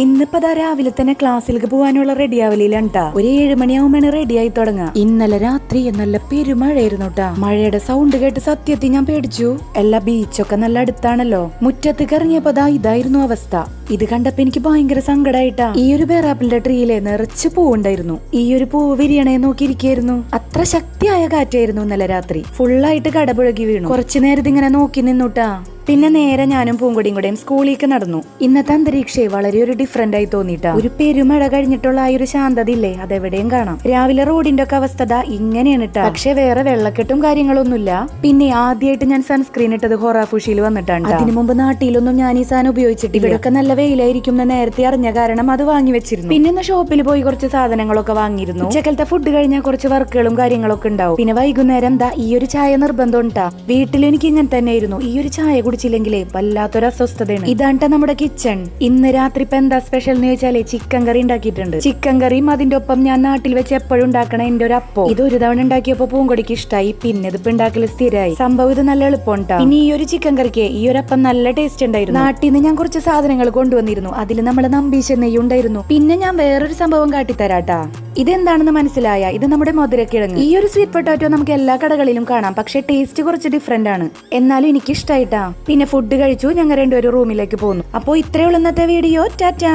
ഇന്നിപ്പോ ദാ രാവിലെ തന്നെ ക്ലാസ്സിലേക്ക് പോകാനുള്ള റെഡി ആവലിലാണ് കേട്ടാ ഒരു റെഡിയായി റെഡി ആയി തുടങ്ങാം. ഇന്നലെ രാത്രി നല്ല പെരുമഴയായിരുന്നു കേട്ടാ മഴയുടെ സൗണ്ട് കേട്ട് സത്യത്തിൽ ഞാൻ പേടിച്ചു. എല്ലാ ബീച്ചൊക്കെ നല്ല അടുത്താണല്ലോ. മുറ്റത്തേക്ക് ഇറങ്ങിയപ്പോ ദാ ഇതായിരുന്നു അവസ്ഥ. ഇത് കണ്ടപ്പോ എനിക്ക് ഭയങ്കര സങ്കടമായിട്ടാ ഈ ഒരു ബേറാപ്പിളിന്റെ ട്രീയിലെ നിറച്ച് പൂവുണ്ടായിരുന്നു. ഈ ഒരു പൂവ് വിരിയണേ നോക്കിയിരിക്കായിരുന്നു അത്ര ശക്തിയായ കാറ്റായിരുന്നു ഇന്നലെ രാത്രി. ഫുള്ളായിട്ട് കടപുഴകി വീണു. കുറച്ചു നേരത്തെ ഇങ്ങനെ നോക്കി നിന്നുട്ടാ. പിന്നെ നേരെ ഞാനും പൂങ്കൊടിയും കൂടെയും സ്കൂളിലേക്ക് നടന്നു. ഇന്നത്തെ അന്തരീക്ഷേ വളരെ ഒരു ഡിഫറെന്റ് ആയി തോന്നിട്ടാ. ഒരു പെരുമഴ കഴിഞ്ഞിട്ടുള്ള ആ ഒരു ശാന്തത ഇല്ലേ അതെവിടെയും കാണാം. രാവിലെ റോഡിന്റെ ഒക്കെ അവസ്ഥ ഇങ്ങനെയാണ് ഇട്ടാ പക്ഷെ വേറെ വെള്ളക്കെട്ടും കാര്യങ്ങളൊന്നുമില്ല. പിന്നെ ആദ്യമായിട്ട് ഞാൻ സൺസ്ക്രീൻ ഇട്ടത് ഹൊറാഫുഷിയിൽ വന്നിട്ടാണ് അതിനു മുമ്പ് നാട്ടിലൊന്നും ഞാൻ ഈ സാധനം ഉപയോഗിച്ചിട്ടില്ല. ഇവിടെയൊക്കെ നല്ല വെയിലായിരിക്കും എന്ന് നേരത്തെ അറിഞ്ഞ കാരണം അത് വാങ്ങി വെച്ചിരുന്നു. പിന്നെ ഷോപ്പിൽ പോയി കുറച്ച് സാധനങ്ങളൊക്കെ വാങ്ങിയിരുന്നു. ഉച്ചക്കലത്തെ ഫുഡ് കഴിഞ്ഞാൽ കുറച്ച് വർക്കുകളും കാര്യങ്ങളൊക്കെ ഉണ്ടാവും. പിന്നെ വൈകുന്നേരം ദാ ഈ ഒരു ചായ നിർബന്ധം ഉണ്ടാ. വീട്ടിൽ എനിക്ക് ഇങ്ങനെ ഇരുന്നു ഈ ഒരു ചായ കുടിച്ചില്ലെങ്കിലേ വല്ലാത്തൊരു അസ്വസ്ഥതയാണ്. ഇതാണ്ട നമ്മുടെ കിച്ചൺ ഇന്ന് രാത്രി ഇപ്പൊ എന്താ സ്പെഷ്യൽ എന്ന് ചോദിച്ചാലേ ചിക്കൻ കറി ഉണ്ടാക്കിയിട്ടുണ്ട്. ചിക്കൻ കറിയും അതിന്റെ ഒപ്പം ഞാൻ നാട്ടിൽ വെച്ച് എപ്പോഴും ഉണ്ടാക്കണ എന്റെ ഒരു അപ്പോ. ഇത് ഒരു തവണ ഉണ്ടാക്കിയപ്പോ പൂങ്കൊടിക്ക് ഇഷ്ടമായി പിന്നെ ഇതിപ്പോ ഉണ്ടാക്കൽ സ്ഥിരമായി സംഭവം ഇത് നല്ല എളുപ്പമുണ്ടാ ഇനി ഈ ഒരു ചിക്കൻ കറിക്ക് ഈ ഒരു അപ്പം നല്ല ടേസ്റ്റ് ഉണ്ടായിരുന്നു. നാട്ടിൽ നിന്ന് ഞാൻ കുറച്ച് സാധനങ്ങൾ കൊണ്ടുവന്നിരുന്നു. അതിൽ നമ്മളെ നമ്പീശ് നെയ്യ് ഉണ്ടായിരുന്നു. പിന്നെ ഞാൻ വേറൊരു സംഭവം കാട്ടിത്തരാട്ടാ. ഇതെന്താണെന്ന് മനസ്സിലായ? ഇത് നമ്മുടെ മധുരക്കിഴങ്ങ്. ഈ ഒരു സ്വീറ്റ് പൊട്ടാറ്റോ നമുക്ക് എല്ലാ കടകളിലും കാണാം. പക്ഷെ ടേസ്റ്റ് കുറച്ച് ഡിഫറെന്റ് ആണ്. എന്നാലും എനിക്ക് ഇഷ്ടായിട്ടാ പിന്നെ ഫുഡ് കഴിച്ചു ഞങ്ങൾ രണ്ടുപേരും റൂമിലേക്ക് പോന്നു. അപ്പോ ഇത്രയുള്ള ഇന്നത്തെ വീഡിയോ ടാറ്റാ.